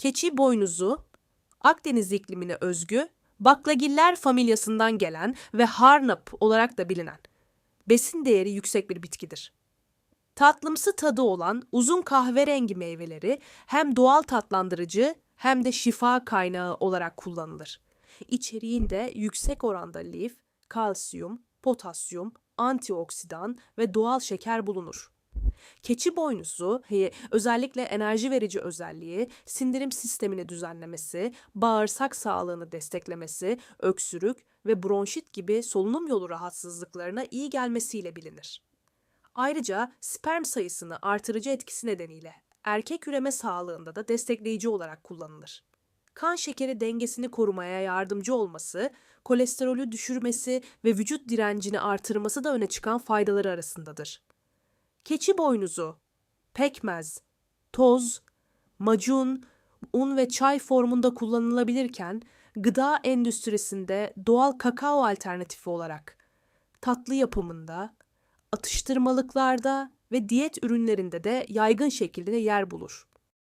Keçi boynuzu, Akdeniz iklimine özgü, baklagiller familyasından gelen ve harnap olarak da bilinen, besin değeri yüksek bir bitkidir. Tatlımsı tadı olan uzun kahverengi meyveleri hem doğal tatlandırıcı hem de şifa kaynağı olarak kullanılır. İçeriğinde yüksek oranda lif, kalsiyum, potasyum, antioksidan ve doğal şeker bulunur. Keçi boynuzu özellikle enerji verici özelliği, sindirim sistemini düzenlemesi, bağırsak sağlığını desteklemesi, öksürük ve bronşit gibi solunum yolu rahatsızlıklarına iyi gelmesiyle bilinir. Ayrıca sperm sayısını artırıcı etkisi nedeniyle erkek üreme sağlığında da destekleyici olarak kullanılır. Kan şekeri dengesini korumaya yardımcı olması, kolesterolü düşürmesi ve vücut direncini artırması da öne çıkan faydaları arasındadır. Keçi boynuzu, pekmez, toz, macun, un ve çay formunda kullanılabilirken gıda endüstrisinde doğal kakao alternatifi olarak tatlı yapımında, atıştırmalıklarda ve diyet ürünlerinde de yaygın şekilde yer bulur.